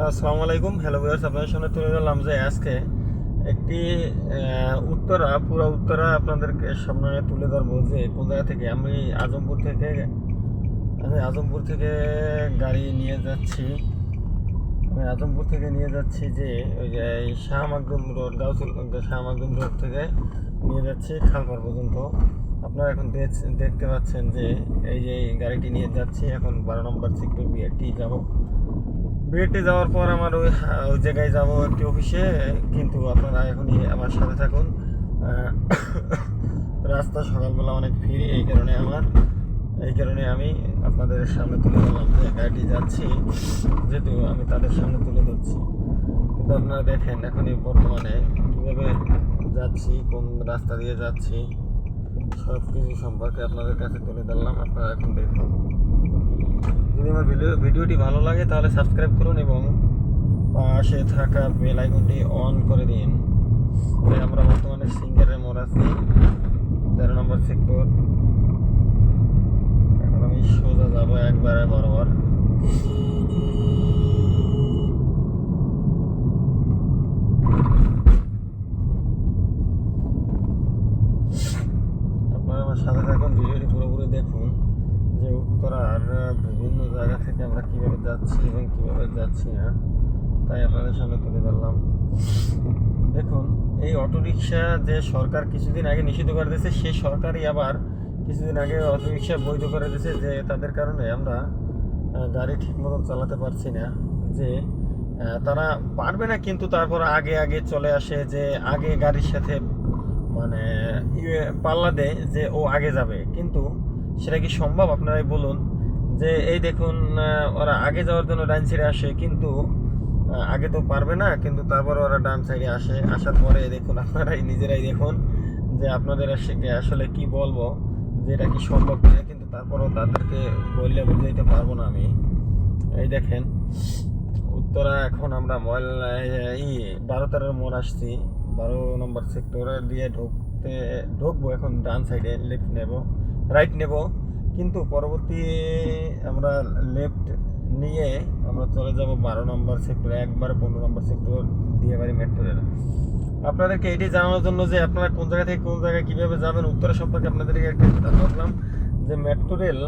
আসসালামু আলাইকুম hello viewers আপনাদের সামনে তুলে ধরলাম যে আজকে একটি উত্তরা, পুরো উত্তরা আপনাদেরকে সামনে তুলে ধরবো যে কোন জায়গা থেকে আমি আজমপুর থেকে, আমি আজমপুর থেকে গাড়ি নিয়ে যাচ্ছি। আমি আজমপুর থেকে নিয়ে যাচ্ছি যে ওই যে এই শাহ মাকদুম রোড, গাউসুল, শাহ মাকদুম রোড থেকে নিয়ে যাচ্ছি খালপার পর্যন্ত। আপনারা এখন দেখ- দেখতে পাচ্ছেন যে এই যে গাড়িটি নিয়ে যাচ্ছি। এখন বারো নম্বর সেক্টর বিআরটি যাব। বিয়েতে যাওয়ার পর আমার ওই ওই জায়গায় যাব একটি অফিসে, কিন্তু আপনারা এখনই আমার সাথে থাকুন। রাস্তা সকালবেলা অনেক ভিড়, এই কারণে আমার, এই কারণে আমি আপনাদের সামনে তুলে ধরলাম যে গাড়িটি যাচ্ছি, যেহেতু আমি তাদের সামনে তুলে ধরছি। কিন্তু আপনারা দেখেন, এখনই বর্তমানে কীভাবে যাচ্ছি, কোন রাস্তা দিয়ে যাচ্ছি সব কিছু সম্পর্কে আপনাদের কাছে তুলে ধরলাম, আপনারা এখন দেখুন। যদি আমার ভিডিও ভিডিওটি ভালো লাগে, তাহলে সাবস্ক্রাইব করুন এবং পাশে থাকা বেল আইকনটি অন করে দিন। আমরা বর্তমানে সিঙ্গারের মোড় আছি। তেরো নম্বর সেক্টর এখন আমি সোজা যাব একবারে বরাবর। আপনারা আমার সাথে থাকুন ভিডিওটি পুরোপুরি দেখুন যে উত্তরার বিভিন্ন জায়গা থেকে আমরা কীভাবে যাচ্ছি এবং কীভাবে যাচ্ছি না তাই আপনাদের সামনে তুলে ধরলাম। দেখুন, এই অটোরিকশা যে সরকার কিছুদিন আগে নিষিদ্ধ করে দিয়েছে, সেই সরকারই আবার কিছুদিন আগে অটোরিকশা বৈধ করে দিয়েছে যে তাদের কারণে আমরা গাড়ি ঠিক মতন চালাতে পারছি না, যে তারা পারবে না কিন্তু তারপর আগে আগে চলে আসে, যে আগে গাড়ির সাথে মানে ইয়ে পাল্লা দেয় যে ও আগে যাবে। কিন্তু সেটা কি সম্ভব? আপনারাই বলুন। যে এই দেখুন ওরা আগে যাওয়ার জন্য ডান সাইডে আসে, কিন্তু আগে তো পারবে না, কিন্তু তারপর ওরা ডান সাইডে আসে। আসার পরে দেখুন, আপনারাই নিজেরাই দেখুন যে আপনাদের আসে- আসলে কি বলব, যে এটা কি সম্ভব কিনা, কিন্তু তারপরও তাদেরকে বললে বুঝাইতে পারব না আমি। এই দেখেন, উত্তরা এখন আমরা ময়ল ই বারো তেরোর মোড় আসছি, বারো নম্বর সেক্টরে দিয়ে ঢুকতে, ঢুকবো এখন ডান সাইডে লেফট নেব রাইট নেব। কিন্তু পরবর্তী, আমরা লেফট নিয়ে আমরা চলে যাব বারো নম্বর সেক্টর একবার পনেরো নম্বর সেক্টর দিয়ে বাড়ি মেট্রো রেল। আপনাদেরকে এটি জানানোর জন্য যে আপনারা কোন জায়গা থেকে কোন জায়গায় কীভাবে যাবেন, উত্তরা সম্পর্কে আপনাদেরকে একটা বললাম যে metro rail,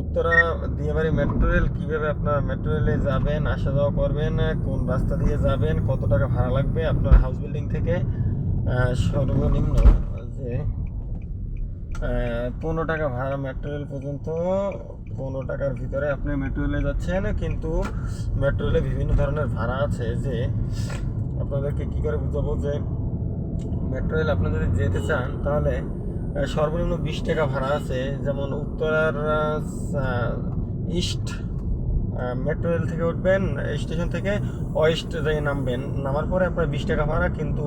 Uttara Diabari metro rail কীভাবে আপনার মেট্রো রেলে যাবেন, আসা যাওয়া করবেন, কোন রাস্তা দিয়ে যাবেন, কত টাকা ভাড়া লাগবে, আপনার হাউস বিল্ডিং থেকে সর্বনিম্ন যে পনেরো টাকা ভাড়া মেট্রো রেল পর্যন্ত, পনেরো টাকার ভিতরে আপনি মেট্রো রেলে যাচ্ছেন, কিন্তু মেট্রো রেলে বিভিন্ন ধরনের ভাড়া আছে যে আপনাদেরকে কী করে বুঝাবো যে মেট্রো রেল আপনি যদি যেতে চান, তাহলে সর্বনিম্ন বিশ টাকা ভাড়া আছে। যেমন উত্তরার ইস্ট মেট্রো রেল থেকে উঠবেন স্টেশন থেকে ওয়েস্ট যাই নামবেন, নামার পরে আপনার বিশ টাকা ভাড়া, কিন্তু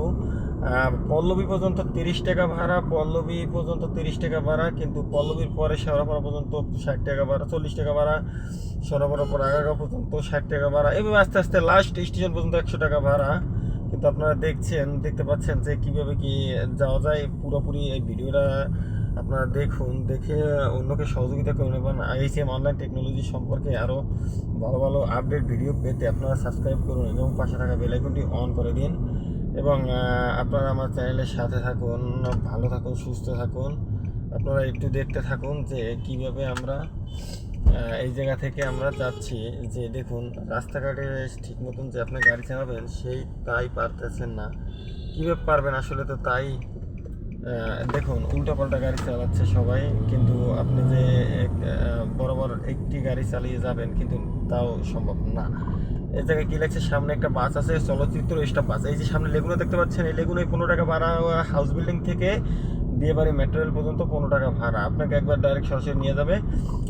পল্লবী পর্যন্ত তিরিশ টাকা ভাড়া, পল্লবী পর্যন্ত তিরিশ টাকা ভাড়া, কিন্তু পল্লবীর পরে শেওড়াপাড়া পর্যন্ত ষাট টাকা ভাড়া, চল্লিশ টাকা ভাড়া শেওড়াপাড়ার পর আগাগা পর্যন্ত ষাট টাকা ভাড়া, এভাবে আস্তে আস্তে লাস্ট স্টেশন পর্যন্ত একশো টাকা ভাড়া। কিন্তু আপনারা দেখছেন, দেখতে পাচ্ছেন যে কীভাবে কি যাওয়া যায়। পুরোপুরি এই ভিডিওটা আপনারা দেখুন, দেখে অন্যকে সহযোগিতা করে নেবেন আইএসএম অনলাইন টেকনোলজি সম্পর্কে আরও ভালো ভালো আপডেট ভিডিও পেতে আপনারা সাবস্ক্রাইব করুন এবং পাশে থাকা বেল আইকনটি অন করে দিন। এবং আপনারা আমার চ্যানেলের সাথে থাকুন, ভালো থাকুন, সুস্থ থাকুন। আপনারা একটু দেখতে থাকুন যে কীভাবে আমরা এই জায়গা থেকে আমরা যাচ্ছি। যে দেখুন, রাস্তাঘাটে ঠিক মতন যে আপনি গাড়ি চালাবেন, সেই তাই পারতেছেন না। কীভাবে পারবেন আসলে তো তাই দেখুন উল্টো পাল্টা গাড়ি চালাচ্ছে সবাই, কিন্তু আপনি যে বরাবর একটি গাড়ি চালিয়ে যাবেন, কিন্তু তাও সম্ভব না। এই জায়গায় কি লাগছে সামনে একটা বাস আছে চলচ্চিত্র স্টাফ বাস। এই যে সামনে লেগুনো দেখতে পাচ্ছেন এই লেগুনোয় পনেরো টাকা ভাড়া হাউস বিল্ডিং থেকে দিয়ে বাড়ি মেট্রো রেল পর্যন্ত পনেরো টাকা ভাড়া। আপনাকে একবার ডাইরেক্ট সরাসরি নিয়ে যাবে।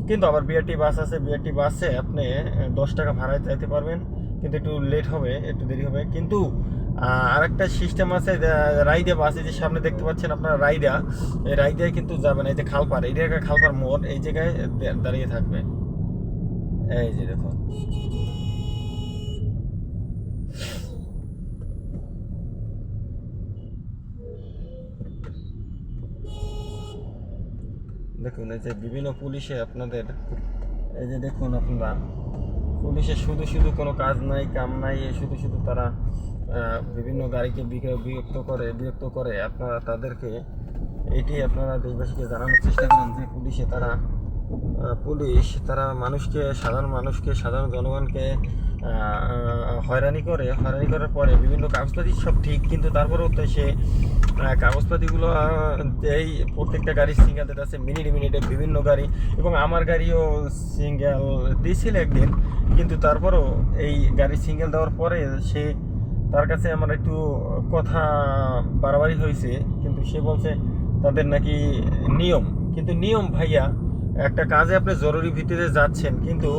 কিন্তু আবার বিআরটি বাস আছে বিআরটি বাসে আপনি দশ টাকা ভাড়ায় চাইতে পারবেন। কিন্তু একটু লেট হবে একটু দেরি হবে। কিন্তু আরেকটা সিস্টেম আছে যে, রাইডা বাস। এই যে সামনে দেখতে পাচ্ছেন আপনারা রাইডা এই রাইডায় কিন্তু যাবেন এই যে খালপার এই জায়গায় খালপার মোড় এই জায়গায় দাঁড়িয়ে থাকবে। এই যে দেখুন। দেখুন, এই যে বিভিন্ন পুলিশে আপনাদের, এই যে দেখুন আপনারা পুলিশের শুধু শুধু কোনো কাজ নাই, কাম নাই শুধু শুধু তারা বিভিন্ন গাড়িকে বিরক্ত করে বিরক্ত করে আপনারা তাদেরকে, এটি আপনারা দেশবাসীকে জানানোর চেষ্টা করেন যে পুলিশে তারা পুলিশ, তারা মানুষকে, সাধারণ মানুষকে, সাধারণ জনগণকে হয়রানি করে। হয়রানি করার পরে বিভিন্ন কাগজপাতি সব ঠিক, কিন্তু তারপরেও তো সে কাগজপাতিগুলো এই প্রত্যেকটা গাড়ি সিঙ্গেল দিতে আছে মিনিট মিনিটে বিভিন্ন গাড়ি। এবং আমার গাড়িও সিঙ্গেল দিয়েছিল একদিন, কিন্তু তারপরেও এই গাড়ি সিঙ্গেল দেওয়ার পরে সে, তার কাছে আমার একটু কথা বাড়াবাড়ি হয়েছে, কিন্তু সে বলছে, তাদের নাকি নিয়ম। কিন্তু নিয়ম ভাইয়া একটা কাজে আপনি জরুরি ভিত্তিতে যাচ্ছেন, কিন্তু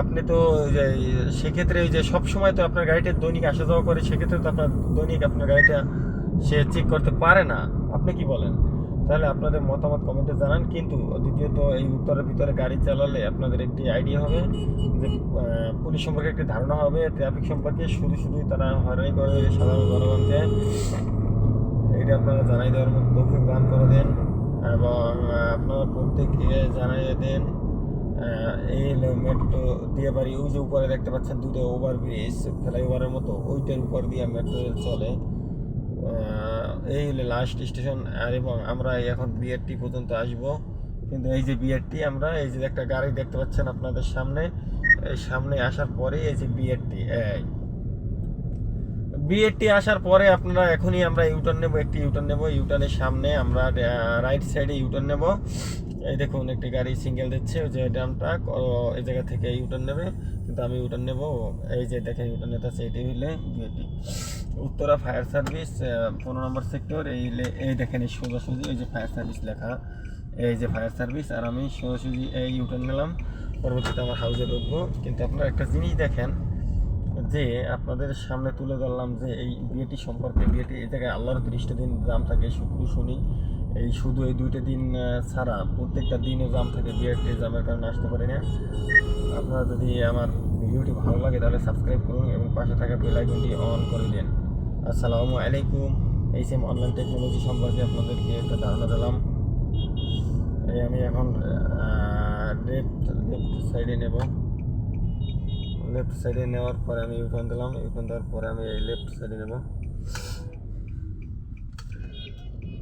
আপনি তো যে, সেক্ষেত্রে ওই যে সব সময় তো আপনার গাড়িটা দৈনিক আসা যাওয়া করে, সেক্ষেত্রে তো আপনার দৈনিক আপনার গাড়িটা সে চেক করতে পারে না। আপনি কি বলেন? তাহলে আপনাদের মতামত কমেন্টে জানান, কিন্তু দ্বিতীয়ত এই উত্তরের ভিতরে গাড়ি চালালে আপনাদের একটি আইডিয়া হবে যে পুলিশ সম্পর্কে একটি ধারণা হবে ট্রাফিক সম্পর্কে শুধু শুধুই তারা হয়রানি করে, সাধারণ জনগণকে। এটা আপনারা জানাই দেওয়ার মতো দান করে দেন। এবং আপনারা প্রত্যেককে জানাই দেন আহ, এই মেট্রো দিয়ে বাড়ি ওই যে উপরে দেখতে পাচ্ছেন দুটো ওভার ব্রিজ ফ্লাইওভারের মতো ওইটার উপর দিয়ে মেট্রো রেল চলে এই হলো লাস্ট স্টেশন আর এবং আমরা এখন বিআরটি পর্যন্ত আসব। কিন্তু এই যে বিআরটি আমরা এই যে একটা গাড়ি দেখতে পাচ্ছেন আপনাদের সামনে সামনে আসার পরে এই যে বিআরটি এই বিএডটি আসার পরে আপনারা এখনই আমরা ইউটার্ন নেব, একটি ইউটার্ন নেব ইউটার্নের সামনে আমরা রাইট সাইডে ইউটার্ন নেব। এই দেখুন, একটি গাড়ি সিঙ্গেল দিচ্ছে, ওই যে ড্রামটা এই জায়গা থেকে ইউটার্ন নেবে, কিন্তু আমি ইউটার্ন নেব। এই যে দেখেন ইউটার্ন নেতা এটি হইলে বিএডটি উত্তরা ফায়ার সার্ভিস পনেরো নম্বর সেক্টর এই এই দেখেন, এই সোজাসুজি, এই যে ফায়ার সার্ভিস লেখা। এই যে ফায়ার সার্ভিস আর আমি সোজাসুজি এই ইউটার্ন নিলাম। পরবর্তীতে আমার হাউসে ঢুকবো। কিন্তু আপনারা একটা জিনিস দেখেন যে আপনাদের সামনে তুলে ধরলাম যে এই বিয়েটি সম্পর্কে, বিয়েটি এই জায়গায় আল্লাহর তিরিশটা দিন জাম থাকে, শুক্র, শনি। এই শুধু এই দুইটা দিন ছাড়া প্রত্যেকটা দিনে জাম থাকে বিয়েটি জামের কারণে আসতে পারি না। আপনারা যদি আমার ভিডিওটি ভালো লাগে তাহলে সাবস্ক্রাইব করুন এবং পাশে থাকা বেল আইকনটি অন করে দিন। আসসালামু আলাইকুম। এই সেম অনলাইন টেকনোলজি সম্পর্কে আপনাদেরকে একটা ধারণা দিলাম। এই আমি এখন লেফট লেফট সাইডে নেব। লেফট সাইডে নেওয়ার পরে আমি ইউটার্ন দিলাম। ইউটার্ন দেওয়ার পরে আমি এই লেফট সাইডে নেব।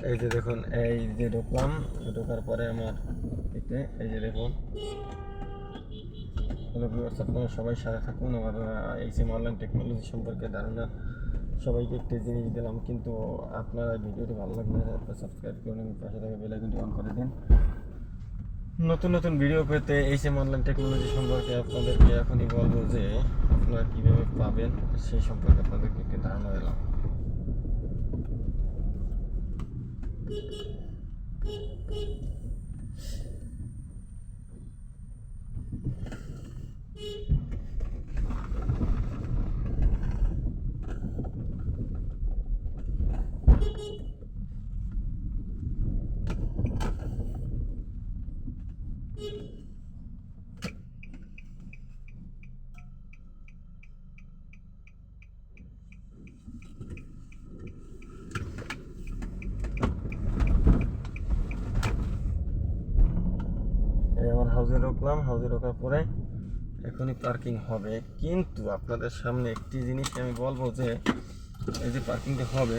এই যে দেখুন, এই যে ঢুকলাম। ঢোকার পরে আমার এতে, এই যে দেখুন। হ্যালো সবাই সাথে থাকুন। আমার এই সিম অনলাইন টেকনোলজি সম্পর্কে ধারণা। সবাইকে একটি জিনিস দিলাম, কিন্তু আপনারা ভিডিওটি ভালো লাগলে সাবস্ক্রাইব করুন এবং পাশে থাকা বেল আইকনটি অন করে দিন। নতুন নতুন ভিডিও পেতে এই সেম অনলাইন টেকনোলজি সম্পর্কে আপনাদেরকে এখনই বলব যে আপনারা কীভাবে পাবেন সেই সম্পর্কে আপনাদেরকে একটি ধারণা দিলাম। Thank আমার হাউসে ঢুকলাম, হাউজে ঢোকার পরে এখনই পার্কিং হবে। কিন্তু আপনাদের সামনে একটি জিনিস আমি বলব যে, এই যে পার্কিংটা হবে